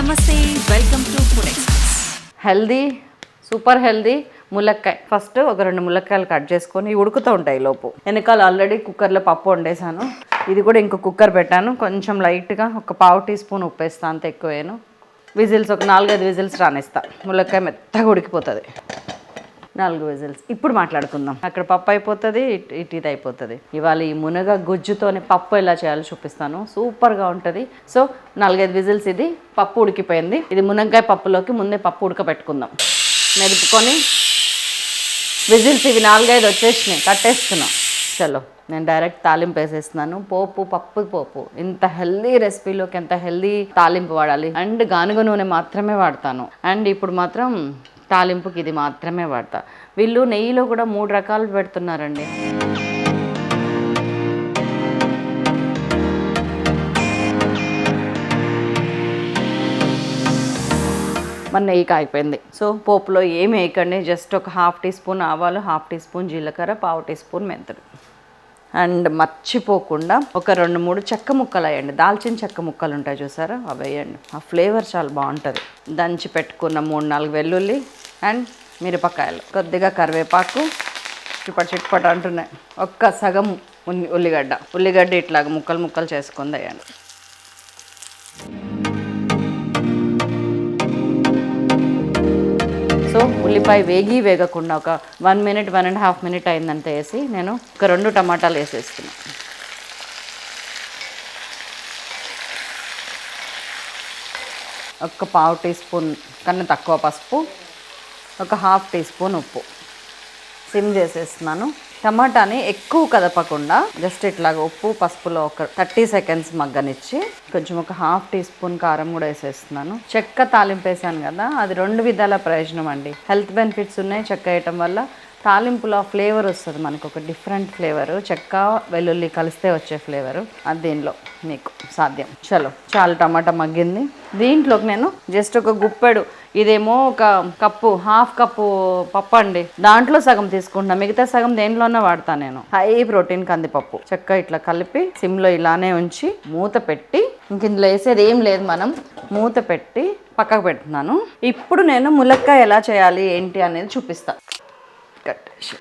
నమస్తే welcome to food express healthy super healthy ములక్కాయ. First ఒక రెండు ములక్కాయలు కట్ చేసుకొని ఉడుకుతూ ఉంటాయి లోపు. వెనకాల ఆల్రెడీ కుక్కర్లో పప్పు వండేసాను ఇది కూడా ఇంకో కుక్కర్ పెట్టాను. కొంచెం లైట్గా ఒక పావు టీ స్పూన్ ఉప్పేస్తా అంత ఎక్కువ విజిల్స్ ఒక నాలుగైదు విజిల్స్ రానిస్తా. ములక్కాయ మెత్తగా ఉడికిపోతుంది. నాలుగు విజిల్స్. ఇప్పుడు మాట్లాడుకుందాం. అక్కడ పప్పు అయిపోతుంది ఇటు ఇది అయిపోతుంది. ఇవాళ ఈ మునగ గుజ్జుతోనే పప్పు ఎలా చేయాలో చూపిస్తాను. సూపర్గా ఉంటుంది. సో నాలుగైదు విజిల్స్ ఇది. పప్పు ఉడికిపోయింది. ఇది మునక్కాయ పప్పులోకి ముందే పప్పు ఉడకబెట్టుకుందాం. మెదుపుకొని విజిల్స్ ఇవి నాలుగైదు వచ్చేసినాయి. కట్టేస్తున్నాం. చలో నేను డైరెక్ట్ తాలింపు వేసేస్తున్నాను. పోపు పప్పు పోపు. ఇంత హెల్దీ రెసిపీలోకి ఎంత హెల్దీ తాలింపు వాడాలి. అండ్ గానుగ నూనె మాత్రమే వాడతాను. అండ్ ఇప్పుడు మాత్రం తాలింపుకి ఇది మాత్రమే వాడతా. వీళ్ళు నెయ్యిలో కూడా మూడు రకాలు పెడుతున్నారండి. మన నెయ్యి కాగిపోయింది. సో పోపులో ఏమి వేయకండి. జస్ట్ ఒక హాఫ్ టీ స్పూన్ ఆవాలు హాఫ్ టీ స్పూన్ జీలకర్ర పావు టీ స్పూన్ మెంతులు. అండ్ మర్చిపోకుండా ఒక రెండు మూడు చెక్క ముక్కలు వేయండి. దాల్చిన చెక్క ముక్కలు ఉంటాయి చూసారా? అవి వేయండి. ఆ ఫ్లేవర్ చాలా బాగుంటుంది. దంచి పెట్టుకున్న మూడు నాలుగు వెల్లుల్లి అండ్ మిరపకాయలు. కొద్దిగా కరివేపాకు. చిప్పటి చిట్పట అంటున్నాయి. ఒక్క సగం ఉల్లిగడ్డ. ఉల్లిగడ్డ ఇట్లాగ ముక్కలు ముక్కలు చేసుకుంది వేయండి. సో ఉల్లిపాయ వేగి వేగకుండా ఒక one minute one and half minute అయిందంత వేసి నేను ఒక రెండు టమాటాలు వేసేస్తున్నాను ఒక పావు టీ స్పూన్ కన్నా తక్కువ పసుపు ఒక హాఫ్ టీ స్పూన్ ఉప్పు. సిమ్ చేసేస్తున్నాను. టమాటాని ఎక్కువ కదపకుండా జస్ట్ ఇట్లాగ ఉప్పు పసుపులో ఒక థర్టీ సెకండ్స్ మగ్గనిచ్చి కొంచెం ఒక హాఫ్ టీ స్పూన్ కారం కూడా వేసేస్తున్నాను. చెక్క తాలింపు వేసాను కదా అది రెండు విధాల ప్రయోజనం అండి. హెల్త్ బెనిఫిట్స్ ఉన్నాయి చెక్క వేయటం వల్ల. తాలింపులో ఫ్లేవర్ వస్తుంది మనకు ఒక డిఫరెంట్ ఫ్లేవరు. చెక్క వెల్లుల్లి కలిస్తే వచ్చే ఫ్లేవరు. అది దీనిలో మీకు సాధ్యం. చలో చాలా టమాటా మగ్గింది. దీంట్లోకి నేను జస్ట్ ఒక గుప్పెడు ఇదేమో ఒక కప్పు హాఫ్ కప్పు పప్పు అండి. దాంట్లో సగం తీసుకుంటున్నా మిగతా సగం దేంట్లోనే వాడతాను నేను. హై ప్రోటీన్ కందిపప్పు. చెక్క ఇట్లా కలిపి సిమ్లో ఇలానే ఉంచి మూత పెట్టి ఇంక ఇందులో వేసేది ఏం లేదు మనం. మూత పెట్టి పక్కకు పెడుతున్నాను. ఇప్పుడు నేను ములక్కాయ ఎలా చేయాలి ఏంటి అనేది చూపిస్తా. కట్టేసి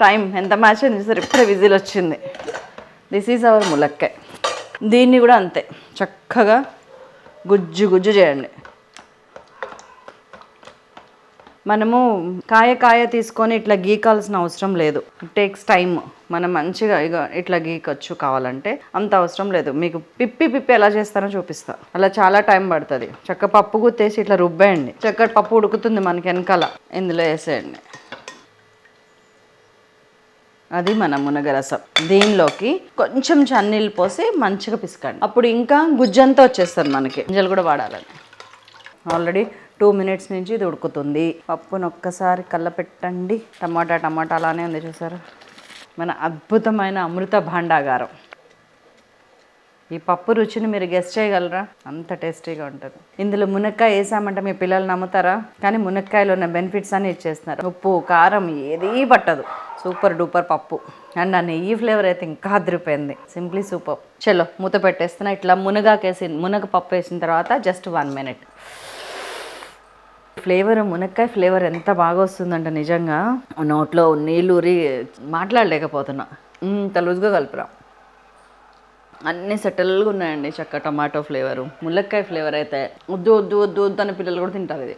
టైం ఎంత మ్యాచ్ అయింది సార్ ఇప్పుడే విజిల్ వచ్చింది. దిస్ ఈజ్ అవర్ ములక్కాయ. దీన్ని కూడా అంతే. చక్కగా గుజ్జు గుజ్జు చేయండి. మనము కాయ కాయ తీసుకొని ఇట్లా గీకాల్సిన అవసరం లేదు. టేక్స్ టైమ్ మనం మంచిగా ఇక ఇట్లా గీకొచ్చు కావాలంటే అంత అవసరం లేదు. మీకు పిప్పి పిప్పి ఎలా చేస్తారో చూపిస్తా. అలా చాలా టైం పడుతుంది. చక్క పప్పు గుత్తేసి ఇట్లా రుబ్బేయండి. చక్క పప్పు ఉడుకుతుంది మనకి వెనకాల. ఇందులో వేసేయండి. అది మన మునగరసం దీనిలోకి కొంచెం చన్నీళ్ళు పోసి మంచిగా పిసకండి. అప్పుడు ఇంకా గుజ్జంతా వచ్చేస్తుంది మనకి. గింజలు కూడా వాడాలని ఆల్రెడీ టూ మినిట్స్ నుంచి ఇది ఉడుకుతుంది. పప్పును ఒక్కసారి కళ్ళ పెట్టండి టమాటా టమాటా అలానే ఉంది చూసారు? మన అద్భుతమైన అమృత భాండాగారం. ఈ పప్పు రుచిని మీరు గెస్ట్ చేయగలరా? అంత టేస్టీగా ఉంటుంది. ఇందులో మునక్కాయ వేసామంటే మీ పిల్లలు నమ్ముతారా? కానీ మునక్కాయలో ఉన్న బెనిఫిట్స్ అని ఇచ్చేస్తున్నారు. ఉప్పు కారం ఏదీ పట్టదు. సూపర్ డూపర్ పప్పు. అండ్ ఆ నెయ్యి ఫ్లేవర్ అయితే ఇంకా అదిరిపోయింది. Simply super. చలో మూత పెట్టేస్తున్నా. ఇట్లా మునగాకేసి మునగ పప్పు వేసిన తర్వాత జస్ట్ వన్ మినిట్ ఫ్లేవర్ మునక్కాయ ఫ్లేవర్ ఎంత బాగా వస్తుందంట నిజంగా. నోట్లో నీళ్ళు ఊరి మాట్లాడలేకపోతున్నా. ఇంత కలుపురా కలిపిరా. అన్ని సెటిల్గా ఉన్నాయండి చక్క టమాటో ఫ్లేవరు. ములక్కాయ ఫ్లేవర్ అయితే. వద్దు వద్దు వద్దు వద్దు అని పిల్లలు కూడా తింటారు ఇది.